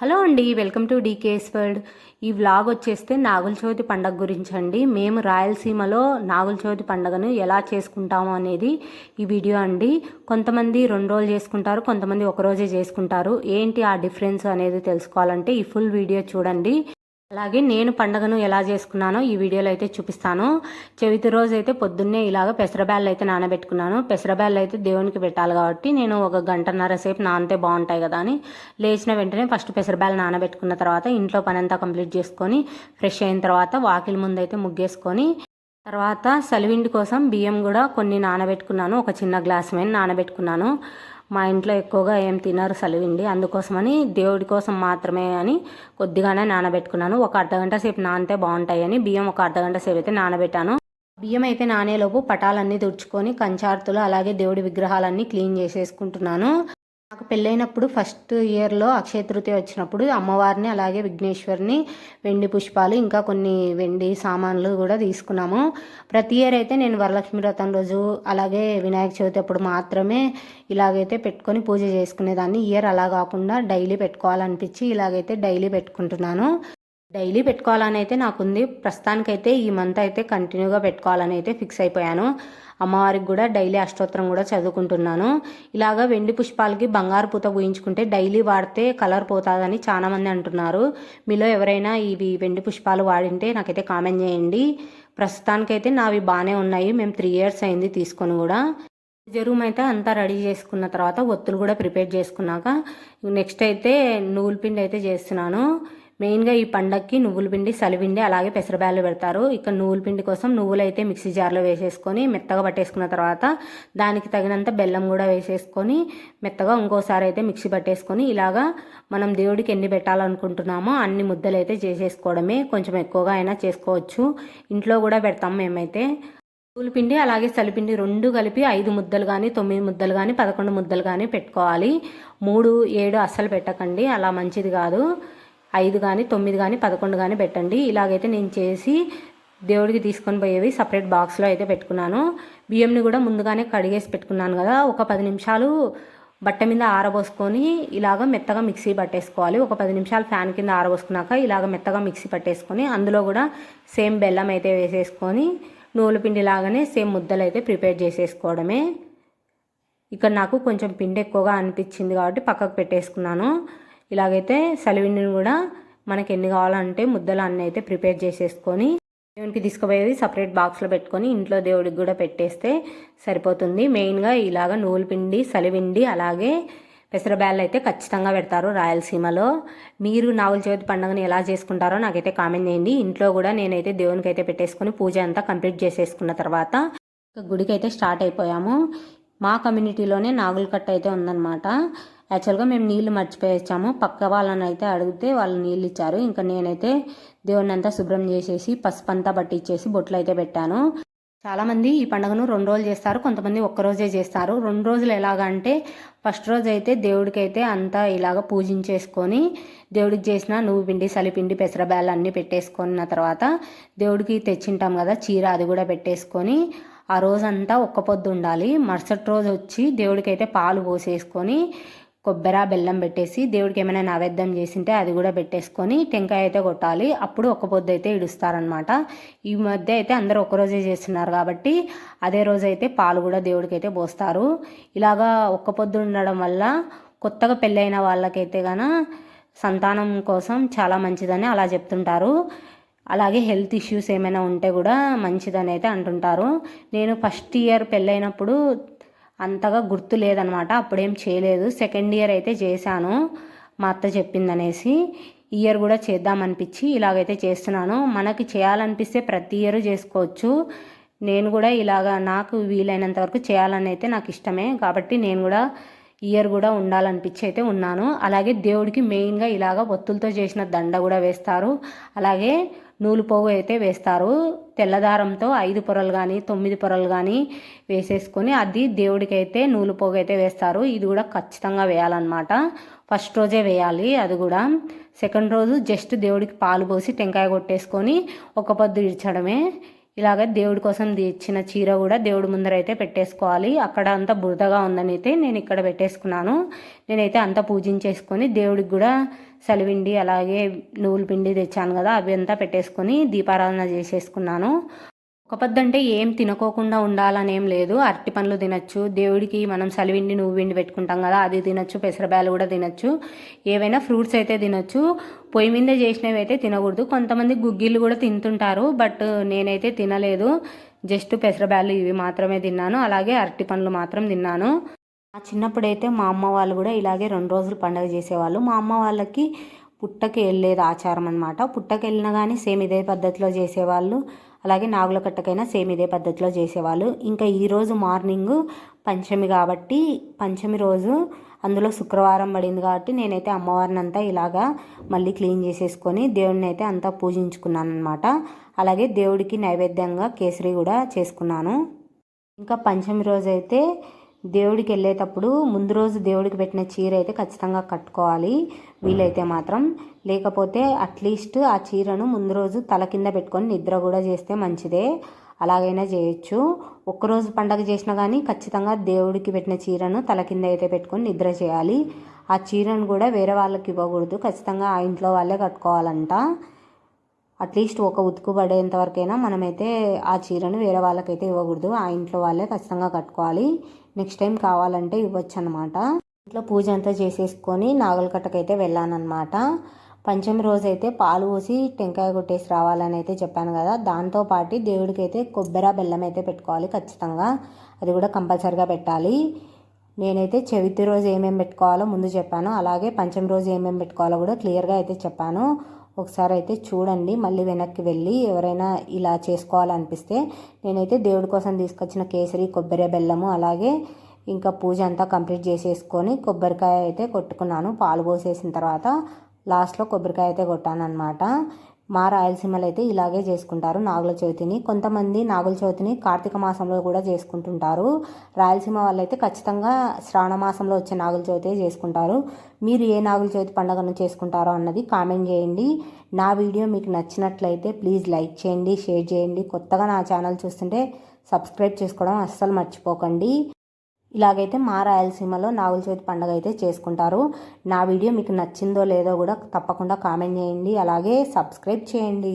Hello అండి welcome to DKS world. ఈ vlog వచ్చేస్తే నాగుల చవితి పండగ గురించి అండి మేము రాయలసీమలో నాగుల చవితి పండగను ఎలా చేసుకుంటాము అనేది ఈ వీడియో అండి. కొంతమంది రెండు రోజులు చేసుకుంటారు కొంతమంది ఒక రోజే చేసుకుంటారు. ఏంటి ఆ డిఫరెన్స్ అనేది తెలుసుకోవాలంటే ఈ ఫుల్ వీడియో చూడండి. అలాగే నేను పండగను ఎలా చేసుకున్నానో ఈ వీడియోలో అయితే చూపిస్తాను. చవితి రోజు అయితే పొద్దున్నే ఇలాగ పెసరబ్యాళ్ళు అయితే నానబెట్టుకున్నాను. పెసరబ్యాళ్ళు అయితే దేవునికి పెట్టాలి కాబట్టి నేను ఒక గంటన్నర సేపు నానితే బాగుంటాయి కదా అని లేచిన వెంటనే ఫస్ట్ పెసరబ్యాళ్ళు నానబెట్టుకున్న తర్వాత ఇంట్లో పని అంతా కంప్లీట్ చేసుకొని ఫ్రెష్ అయిన తర్వాత వాకిలి ముందు అయితే ముగ్గేసుకొని తర్వాత సలివిండి కోసం బియ్యం కూడా కొన్ని నానబెట్టుకున్నాను. ఒక చిన్న గ్లాస్ మీద నానబెట్టుకున్నాను. మా ఇంట్లో ఎక్కువగా ఏం తినరు సలివిండి అందుకోసమని దేవుడి కోసం మాత్రమే అని కొద్దిగానే నానబెట్టుకున్నాను. ఒక అర్ధగంట సేపు నానితే బాగుంటాయని బియ్యం ఒక అర్ధగంట సేపు అయితే నానబెట్టాను. బియ్యం అయితే నానేలోపు పటాలన్నీ తుడుచుకొని కంచార్తులు అలాగే దేవుడి విగ్రహాలన్నీ క్లీన్ చేసేసుకుంటున్నాను. నాకు పెళ్ళైనప్పుడు ఫస్ట్ ఇయర్లో అక్షయ తృతీయ వచ్చినప్పుడు అమ్మవారిని అలాగే విఘ్నేశ్వరిని వెండి పుష్పాలు ఇంకా కొన్ని వెండి సామాన్లు కూడా తీసుకున్నాము. ప్రతి ఇయర్ అయితే నేను వరలక్ష్మి వ్రతం రోజు అలాగే వినాయక చవితి అప్పుడు మాత్రమే ఇలాగైతే పెట్టుకొని పూజ చేసుకునేదాన్ని. ఇయర్ అలా కాకుండా డైలీ పెట్టుకోవాలనిపించి ఇలాగైతే డైలీ పెట్టుకుంటున్నాను. డైలీ పెట్టుకోవాలని అయితే నాకుంది. ప్రస్తుతానికైతే ఈ మంత్ అయితే కంటిన్యూగా పెట్టుకోవాలని అయితే ఫిక్స్ అయిపోయాను. అమ్మవారికి కూడా డైలీ అష్టోత్తరం కూడా చదువుకుంటున్నాను. ఇలాగ వెండి పుష్పాలకి బంగారు పూత పూయించుకుంటే డైలీ వాడితే కలర్ పోతుందని చాలామంది అంటున్నారు. మీలో ఎవరైనా ఇవి వెండి పుష్పాలు వాడింటే నాకైతే కామెంట్ చేయండి. ప్రస్తుతానికైతే నావి బాగానే ఉన్నాయి. మేము త్రీ ఇయర్స్ అయింది తీసుకొని కూడా. జరూమ్ అయితే అంతా రెడీ చేసుకున్న తర్వాత ఒత్తులు కూడా ప్రిపేర్ చేసుకున్నాక నెక్స్ట్ అయితే నూలు పిండి అయితే చేస్తున్నాను. మెయిన్గా ఈ పండక్కి నువ్వుల పిండి సలిపిండి అలాగే పెసరబ్యాలు పెడతారు. ఇక్కడ నువ్వుల పిండి కోసం నువ్వులు అయితే మిక్సీ జార్లో వేసేసుకొని మెత్తగా పట్టేసుకున్న తర్వాత దానికి తగినంత బెల్లం కూడా వేసేసుకొని మెత్తగా ఇంకోసారి అయితే మిక్సీ పట్టేసుకొని ఇలాగా మనం దేవుడికి ఎన్ని పెట్టాలనుకుంటున్నామో అన్ని ముద్దలు అయితే చేసేసుకోవడమే. కొంచెం ఎక్కువగా అయినా చేసుకోవచ్చు. ఇంట్లో కూడా పెడతాం మేమైతే. పిండి అలాగే సలిపిండి రెండు కలిపి ఐదు ముద్దలు కానీ తొమ్మిది ముద్దలు కానీ పదకొండు ముద్దలు కానీ పెట్టుకోవాలి. మూడు ఏడు అస్సలు పెట్టకండి. అలా మంచిది కాదు. ఐదు కానీ తొమ్మిది కానీ పదకొండు కానీ పెట్టండి. ఇలాగైతే నేను చేసి దేవుడికి తీసుకొని పోయేవి సపరేట్ బాక్స్లో అయితే పెట్టుకున్నాను. బియ్యంని కూడా ముందుగానే కడిగేసి పెట్టుకున్నాను కదా. ఒక పది నిమిషాలు బట్ట మీద ఆరబోసుకొని ఇలాగ మెత్తగా మిక్సీ పట్టేసుకోవాలి. ఒక పది నిమిషాలు ఫ్యాన్ కింద ఆరబోసుకున్నాక ఇలాగ మెత్తగా మిక్సీ పట్టేసుకొని అందులో కూడా సేమ్ బెల్లం అయితే వేసేసుకొని నూలు పిండి లాగానే సేమ్ ముద్దలు అయితే ప్రిపేర్ చేసేసుకోవడమే. ఇక్కడ నాకు కొంచెం పిండి ఎక్కువగా అనిపించింది కాబట్టి పక్కకు పెట్టేసుకున్నాను. ఇలాగైతే సలివిండిని కూడా మనకి ఎన్ని కావాలంటే ముద్దలు అన్నీ అయితే ప్రిపేర్ చేసేసుకొని దేవునికి తీసుకుపోయేది సపరేట్ బాక్స్లో పెట్టుకొని ఇంట్లో దేవుడికి కూడా పెట్టేస్తే సరిపోతుంది. మెయిన్గా ఇలాగ నువ్వుల పిండి సలివిండి అలాగే పెసరబ్యాళ్ళు అయితే ఖచ్చితంగా పెడతారు రాయలసీమలో. మీరు నాగుల చవితి పండుగను ఎలా చేసుకుంటారో నాకైతే కామెంట్ చేయండి. ఇంట్లో కూడా నేనైతే దేవునికి అయితే పెట్టేసుకొని పూజ అంతా కంప్లీట్ చేసేసుకున్న తర్వాత గుడికి అయితే స్టార్ట్ అయిపోయాము. మా కమ్యూనిటీలోనే నాగుల కట్ట అయితే ఉందన్నమాట. యాక్చువల్గా మేము నీళ్ళు మర్చిపోయేచ్చాము పక్క వాళ్ళని అయితే అడిగితే వాళ్ళు నీళ్ళు ఇచ్చారు. ఇంకా నేనైతే దేవుడిని అంతా శుభ్రం చేసేసి పసుపు అంతా పట్టించేసి బొట్లు అయితే పెట్టాను. చాలామంది ఈ పండుగను రెండు రోజులు చేస్తారు. కొంతమంది ఒక్క రోజే చేస్తారు. రెండు రోజులు ఎలాగంటే ఫస్ట్ రోజు అయితే దేవుడికి అయితే అంతా ఇలాగ పూజించేసుకొని దేవుడికి చేసిన నువ్వు పిండి సలిపిండి పెసరబ్యాలు అన్నీ పెట్టేసుకున్న తర్వాత దేవుడికి తెచ్చింటాం కదా చీర అది కూడా పెట్టేసుకొని ఆ రోజంతా ఒక్క పొద్దు ఉండాలి. మరుసటి రోజు వచ్చి దేవుడికి అయితే పాలు పోసేసుకొని కొబ్బరి బెల్లం పెట్టేసి దేవుడికి ఏమైనా నైవేద్యం చేసింటే అది కూడా పెట్టేసుకొని టెంకాయ అయితే కొట్టాలి. అప్పుడు ఒక్క పొద్దు అయితే ఇడుస్తారనమాట ఈ మధ్య అయితే అందరూ ఒక్కరోజే చేస్తున్నారు కాబట్టి అదే రోజు అయితే పాలు కూడా దేవుడికి అయితే పోస్తారు. ఇలాగా ఒక్క పొద్దు ఉండడం వల్ల కొత్తగా పెళ్ళైన వాళ్ళకైతే గాన సంతానం కోసం చాలా మంచిదని అలా చెప్తుంటారు. అలాగే హెల్త్ ఇష్యూస్ ఏమైనా ఉంటే కూడా మంచిదని అయితే అంటుంటారు. నేను ఫస్ట్ ఇయర్ పెళ్ళైనప్పుడు అంతగా గుర్తు లేదనమాట. అప్పుడేం చేయలేదు. సెకండ్ ఇయర్ అయితే చేశాను. మా అత్త చెప్పిందనేసి ఇయర్ కూడా చేద్దామనిపించి ఇలాగైతే చేస్తున్నాను. మనకి చేయాలనిపిస్తే ప్రతి ఇయర్ చేసుకోవచ్చు. నేను కూడా ఇలాగా నాకు వీలైనంత వరకు చేయాలని అయితే నాకు ఇష్టమే. కాబట్టి నేను కూడా ఇయర్ కూడా ఉండాలనిపించి అయితే ఉన్నాను. అలాగే దేవుడికి మెయిన్గా ఇలాగ ఒత్తులతో చేసిన దండ కూడా వేస్తారు. అలాగే నూలు పోగు అయితే వేస్తారు. తెల్లదారంతో ఐదు పొరలు కానీ తొమ్మిది పొరలు కానీ వేసేసుకొని అది దేవుడికైతే నూలు పోగు అయితే వేస్తారు. ఇది కూడా ఖచ్చితంగా వేయాలన్నమాట. ఫస్ట్ రోజే వేయాలి అది కూడా. సెకండ్ రోజు జస్ట్ దేవుడికి పాలు పోసి టెంకాయ కొట్టేసుకొని ఒక పొద్దు ఇడ్చడమే. ఇలాగ దేవుడి కోసం ఇచ్చిన చీర కూడా దేవుడి ముందర అయితే పెట్టేసుకోవాలి. అక్కడ అంతా బురదగా ఉందని అయితే నేను ఇక్కడ పెట్టేసుకున్నాను. నేనైతే అంతా పూజించేసుకొని దేవుడికి కూడా సలివిండి అలాగే నువ్వుల పిండి తెచ్చాను కదా అవి అంతా పెట్టేసుకొని దీపారాధన చేసేసుకున్నాను. ఒక అంటే ఏం తినకోకుండా ఉండాలని ఏం లేదు. అరటి పండ్లు తినచ్చు. దేవుడికి మనం సలివిండి నువ్వుండి పెట్టుకుంటాం కదా అది తినచ్చు. పెసరబ్యాలు కూడా తినచ్చు. ఏవైనా ఫ్రూట్స్ అయితే తినచ్చు. పొయ్యి మీద చేసినవి అయితే తినకూడదు. కొంతమంది గుగ్గిళ్ళు కూడా తింటుంటారు బట్ నేనైతే తినలేదు. జస్ట్ పెసరబ్యాలు ఇవి మాత్రమే తిన్నాను. అలాగే అరటి పండ్లు మాత్రం తిన్నాను. నా చిన్నప్పుడైతే మా అమ్మ వాళ్ళు కూడా ఇలాగే రెండు రోజులు పండుగ చేసేవాళ్ళు. మా అమ్మ వాళ్ళకి పుట్టకి వెళ్ళేది ఆచారం అనమాట పుట్టకి వెళ్ళినా కానీ సేమ్ ఇదే పద్ధతిలో చేసేవాళ్ళు. అలాగే నాగుల కట్టకైనా సేమ్ ఇదే పద్ధతిలో చేసేవాళ్ళు. ఇంకా ఈరోజు మార్నింగ్ పంచమి కాబట్టి పంచమి రోజు అందులో శుక్రవారం పడింది కాబట్టి నేనైతే అమ్మవారిని అంతా ఇలాగా మళ్ళీ క్లీన్ చేసేసుకొని దేవుడిని అయితే అంతా పూజించుకున్నాను అనమాట అలాగే దేవుడికి నైవేద్యంగా కేసరి కూడా చేసుకున్నాను. ఇంకా పంచమి రోజైతే దేవుడికి వెళ్ళేటప్పుడు ముందు రోజు దేవుడికి పెట్టిన చీర అయితే ఖచ్చితంగా కట్టుకోవాలి. వీలైతే మాత్రం. లేకపోతే అట్లీస్ట్ ఆ చీరను ముందు రోజు తల కింద పెట్టుకొని నిద్ర కూడా చేస్తే మంచిదే. అలాగైనా చేయొచ్చు. ఒక్కరోజు పండగ చేసినా కానీ ఖచ్చితంగా దేవుడికి పెట్టిన చీరను తల కింద అయితే పెట్టుకొని నిద్ర చేయాలి. ఆ చీరను కూడా వేరే వాళ్ళకి ఇవ్వకూడదు. ఖచ్చితంగా ఆ ఇంట్లో వాళ్ళే కట్టుకోవాలంట. అట్లీస్ట్ ఒక ఉతుకు పడేంత వరకైనా మనమైతే ఆ చీరను వేరే వాళ్ళకైతే ఇవ్వకూడదు. ఆ ఇంట్లో వాళ్ళే ఖచ్చితంగా కట్టుకోవాలి. నెక్స్ట్ టైం కావాలంటే ఇవ్వచ్చు అనమాట ఇంట్లో పూజ అంతా చేసేసుకొని నాగలకట్టకైతే వెళ్ళానమాట పంచమి రోజైతే పాలు పోసి టెంకాయ కొట్టేసి రావాలని అయితే చెప్పాను కదా. దాంతో పాటు దేవుడికి అయితే కొబ్బరి బెల్లం అయితే పెట్టుకోవాలి ఖచ్చితంగా. అది కూడా కంపల్సరిగా పెట్టాలి. నేనైతే చవితి రోజు ఏమేమి పెట్టుకోవాలో ముందు చెప్పాను. అలాగే పంచమి రోజు ఏమేమి పెట్టుకోవాలో కూడా క్లియర్గా అయితే చెప్పాను. ఒకసారి అయితే చూడండి. మళ్ళీ వెనక్కి వెళ్ళి ఎవరైనా ఇలా చేసుకోవాలనిపిస్తే నేనైతే దేవుడి కోసం తీసుకొచ్చిన కేసరి కొబ్బరి బెల్లము అలాగే ఇంకా పూజ అంతా కంప్లీట్ చేసేసుకొని కొబ్బరికాయ అయితే కొట్టుకున్నాను. పాలు పోసేసిన తర్వాత లాస్ట్లో కొబ్బరికాయ అయితే కొట్టాను అనమాట మా రాయలసీమలో అయితే ఇలాగే చేసుకుంటారు నాగుల చవితిని. కొంతమంది నాగుల చవితిని కార్తీక మాసంలో కూడా చేసుకుంటుంటారు. రాయలసీమ వాళ్ళైతే ఖచ్చితంగా శ్రావణ మాసంలో వచ్చే నాగుల చవితి చేసుకుంటారు. మీరు ఏ నాగుల చవితి పండుగను చేసుకుంటారో అన్నది కామెంట్ చేయండి. నా వీడియో మీకు నచ్చినట్లయితే ప్లీజ్ లైక్ చేయండి షేర్ చేయండి. కొత్తగా నా ఛానల్ చూస్తుంటే సబ్స్క్రైబ్ చేసుకోవడం అస్సలు మర్చిపోకండి. ఇలాగైతే మా రాయలసీమలో నాగుల చవితి పండుగ అయితే చేసుకుంటారు. నా వీడియో మీకు నచ్చిందో లేదో కూడా తప్పకుండా కామెంట్ చేయండి. అలాగే సబ్స్క్రైబ్ చేయండి.